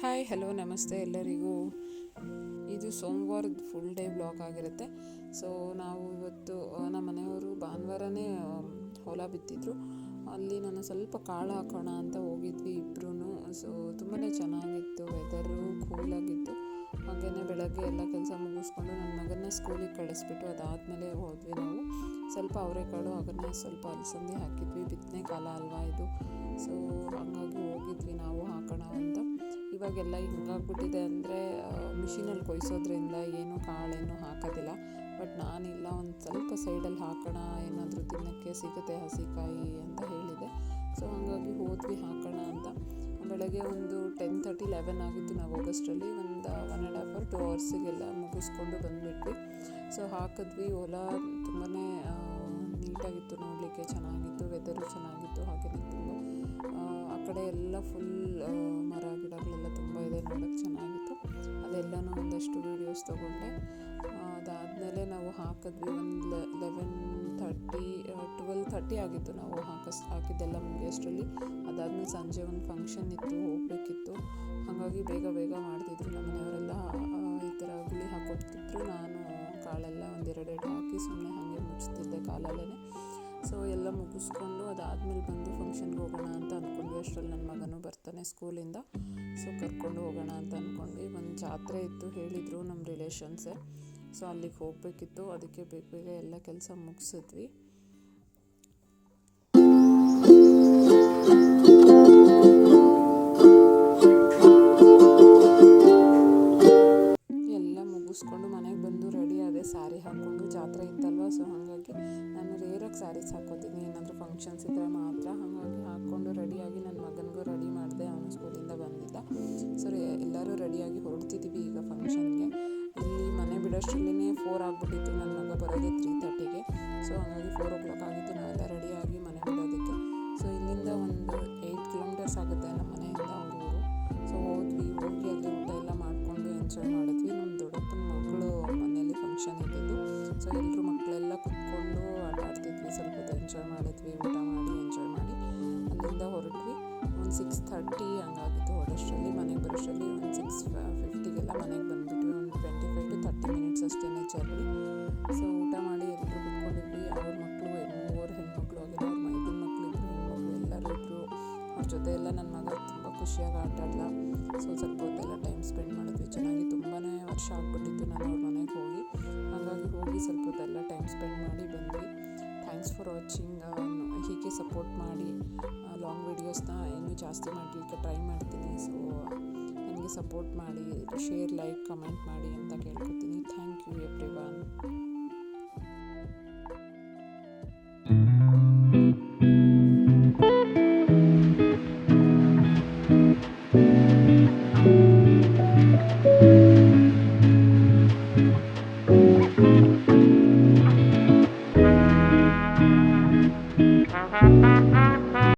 Hi hello ನಮಸ್ತೆ ಎಲ್ಲರಿಗೂ. ಇದು ಸೋಮವಾರದ ಫುಲ್ ಡೇ ಬ್ಲಾಗ್ ಆಗಿರುತ್ತೆ. ಸೊ ನಾವು ಇವತ್ತು ನಮ್ಮ ಮನೆಯವರು ಭಾನುವಾರನೇ ಹೊಲ ಬಿತ್ತಿದ್ರು. ಅಲ್ಲಿ ನಾನು ಸ್ವಲ್ಪ ಕಾಳು ಹಾಕೋಣ ಅಂತ ಹೋಗಿದ್ವಿ ಇಬ್ಬರೂ ಸೊ ತುಂಬಾ ಚೆನ್ನಾಗಿತ್ತು ವೆದರು ಕೂಲಾಗಿತ್ತು ಹಾಗೆಯೇ ಬೆಳಗ್ಗೆ ಎಲ್ಲ ಕೆಲಸ ಮುಗಿಸ್ಕೊಂಡು ನನ್ನ ಮಗನ ಸ್ಕೂಲಿಗೆ ಕಳಿಸ್ಬಿಟ್ಟು ಅದಾದಮೇಲೆ ಹೋದ್ವಿ ನಾವು. ಸ್ವಲ್ಪ ಅವರೆಕಾಳು ಅದನ್ನು ಸ್ವಲ್ಪ ಅಲಸಂದಿ ಹಾಕಿದ್ವಿ. ಬಿತ್ತನೆ ಕಾಲ ಅಲ್ವಾ ಇದು. ಸೊ ಹಂಗಾಗಿ ಹೋಗಿದ್ವಿ ನಾವು ಹಾಕೋಣ ಅಂತ. ಇವಾಗೆಲ್ಲ ಹಿಂಗಾಗ್ಬಿಟ್ಟಿದೆ ಅಂದರೆ ಮಿಷಿನಲ್ಲಿ ಕೊಯ್ಸೋದ್ರಿಂದ ಏನು ಕಾಳೇನು ಹಾಕೋದಿಲ್ಲ. ಬಟ್ ನಾನಿಲ್ಲ, ಒಂದು ಸ್ವಲ್ಪ ಸೈಡಲ್ಲಿ ಹಾಕೋಣ, ಏನಾದರೂ ತಿನ್ನೋಕ್ಕೆ ಸಿಗುತ್ತೆ ಹಸಿಕಾಯಿ ಅಂತ ಹೇಳಿದೆ. ಸೊ, ಹಾಗಾಗಿ ಹೋದ್ವಿ ಹಾಕೋಣ ಅಂತ. ಬೆಳಗ್ಗೆ ಒಂದು ಟೆನ್ ತರ್ಟಿ, ಲೆವೆನ್ ಆಗಿತ್ತು ನಾವು ಆಗಸ್ಟಲ್ಲಿ. ಒಂದು one and half hour to ಅವರ್ಸಿಗೆಲ್ಲ ಮುಗಿಸ್ಕೊಂಡು ಬಂದುಬಿಟ್ವಿ. ಸೊ, ಹಾಕಿದ್ವಿ ಹೊಲ ತುಂಬಾ ನೀಟಾಗಿತ್ತು ನೋಡಲಿಕ್ಕೆ ಚೆನ್ನಾಗಿತ್ತು ವೆದರು ಚೆನ್ನಾಗಿತ್ತು ಹಾಗೆ ತುಂಬ ಆ, ಕಡೆ ಎಲ್ಲ ಫುಲ್ ಮರ ಗಿಡಗಳೆಲ್ಲ ತುಂಬ ಇದೆ ನೋಡೋಕ್ಕೆ ಚೆನ್ನಾಗಿತ್ತು. ಅದೆಲ್ಲನೂ ಒಂದಷ್ಟು ವೀಡಿಯೋಸ್ ತೊಗೊಂಡೆ. ಅದಾದಮೇಲೆ ನಾವು ಹಾಕಿದ್ವಿ ಒಂದು ಲೆವೆನ್ ಥರ್ಟಿ ಟ್ವೆಲ್ ಥರ್ಟಿ ಆಗಿತ್ತು ನಾವು ಹಾಕಸ್ ಹಾಕಿದ್ದೆಲ್ಲ ಮುಗಿಯೋಷ್ಟರಲ್ಲಿ. ಅದಾದಮೇಲೆ ಸಂಜೆ ಒಂದು ಫಂಕ್ಷನ್ ಇತ್ತು ಹೋಗಬೇಕಿತ್ತು. ಹಾಗಾಗಿ ಬೇಗ ಬೇಗ ಮಾಡ್ತಿದ್ರು ನಮ್ಮ ಮನೆಯವರೆಲ್ಲ ಕಾಲಲ್ಲೇ ಸೊ ಎಲ್ಲ ಮುಗಿಸ್ಕೊಂಡು ಅದಾದಮೇಲೆ ಬಂದು ಫಂಕ್ಷನ್ಗೆ ಹೋಗೋಣ ಅಂತ ಅಂದ್ಕೊಂಡ್ವಿ ಅಷ್ಟರಲ್ಲಿ ನನ್ನ ಮಗನೂ ಬರ್ತಾನೆ ಸ್ಕೂಲಿಂದ ಸೊ ಕರ್ಕೊಂಡು ಹೋಗೋಣ ಅಂತ ಅಂದ್ಕೊಂಡ್ವಿ ಒಂದು ಜಾತ್ರೆ ಇತ್ತು, ಹೇಳಿದರು ನಮ್ಮ ರಿಲೇಷನ್ಸೇ ಸೊ ಅಲ್ಲಿಗೆ ಹೋಗಬೇಕಿತ್ತು. ಅದಕ್ಕೆ ಬೇಗ ಬೇಗ ಎಲ್ಲ ಕೆಲಸ ಮುಗಿಸಿದ್ವಿ. ಆದೆ ಸ್ಯಾರಿ ಹಾಕೊಂಡು ಜಾತ್ರೆ ಇತ್ತಲ್ವ? ಸೊ ಹಾಗಾಗಿ ನಾನು ರೇರಾಗಿ ಸ್ಯಾರೀಸ್ ಹಾಕೋತೀನಿ ಏನಾದರೂ ಫಂಕ್ಷನ್ಸ್ ಇದ್ದರೆ ಮಾತ್ರ. ಹಾಗಾಗಿ ಹಾಕ್ಕೊಂಡು ರೆಡಿಯಾಗಿ ನನ್ನ ಮಗನಿಗೂ ರೆಡಿ ಮಾಡಿದೆ. ಅವನು ಸ್ಕೂಲಿಂದ ಬಂದಿದ್ದ. ಸೊ ಎಲ್ಲರೂ ರೆಡಿಯಾಗಿ ಹೊರಡ್ತಿದ್ದೀವಿ ಈಗ ಫಂಕ್ಷನ್ಗೆ ಇಲ್ಲಿ ಮನೆ ಬಿಡೋಷ್ಟರಲ್ಲೇ ಫೋರ್ ಆಗಿಬಿಟ್ಟಿತ್ತು. ನನ್ನ ಮಗ ಬರೋದು ತ್ರೀ ತರ್ಟಿಗೆ ಸೊ ಹಾಗಾಗಿ ಫೋರ್ ಓ ಕ್ಲಾಕ್ ಆಗಿತ್ತು. ನಾವೆಲ್ಲ ಒಂದು ಸಿಕ್ಸ್ ಥರ್ಟಿ ಹಂಗಾಗಿತ್ತು. ಹೊರಷ್ಟರಲ್ಲಿ ಮನೆಗೆ ಬರೋಷ್ಟರಲ್ಲಿ ಒಂದು ಸಿಕ್ಸ್ ಫಿಫ್ಟಿಗೆಲ್ಲ ಮನೆಗೆ ಬಂದುಬಿಟ್ಟು ಒಂದು twenty five to thirty minutes ಅಷ್ಟೇ ಜರ್ನಿ ಸೊ ಊಟ ಮಾಡಿ ಎಲ್ಲರೂ ಕುತ್ಕೊಂಡಿದ್ವಿ. ಅವ್ರ ಮಕ್ಕಳು ಮೂವರು ಹೆಣ್ಮಕ್ಳು ಆಗಿಲ್ಲ. ಅವ್ರ ಮೈದಿನ ಮಕ್ಕಳು ಇಬ್ಬರು ಹೆಣ್ಮಕ್ಳು ಎಲ್ಲರೂ ಇದ್ದರು ಅವ್ರ ಜೊತೆ ಎಲ್ಲ ನನ್ನ ಮಗ ತುಂಬ ಖುಷಿಯಾಗಿ ಆಟ ಆಡ್ದ ಸೊ ಸ್ವಲ್ಪ ಹೊತ್ತೆಲ್ಲ ಟೈಮ್ ಸ್ಪೆಂಡ್ ಮಾಡಿದ್ವಿ. ಚೆನ್ನಾಗಿ ತುಂಬಾ ವರ್ಷ ಆಗ್ಬಿಟ್ಟಿತ್ತು ನಾನು ಅವ್ರ ಮನೆಗೆ ಹೋಗಿ. ಹಾಗಾಗಿ ಹೋಗಿ ಸ್ವಲ್ಪ ಹೊತ್ತೆಲ್ಲ ಟೈಮ್ ಸ್ಪೆಂಡ್ ಮಾಡಿ ಬಂದ್ವಿ. ಥ್ಯಾಂಕ್ಸ್ ಫಾರ್ ವಾಚಿಂಗ್ ಹೀಗೆ ಸಪೋರ್ಟ್ ಮಾಡಿ ಲಾಂಗ್ ವೀಡಿಯೋಸ್ನ ಇನ್ನೂ ಜಾಸ್ತಿ ಮಾಡಲಿಕ್ಕೆ ಟ್ರೈ ಮಾಡ್ತೀನಿ. ಸೊ ನನಗೆ ಸಪೋರ್ಟ್ ಮಾಡಿ ಶೇರ್ ಲೈಕ್ ಕಮೆಂಟ್ ಮಾಡಿ ಅಂತ ಕೇಳ್ಕೊತೀನಿ ಥ್ಯಾಂಕ್ ಯು ಎವ್ರಿ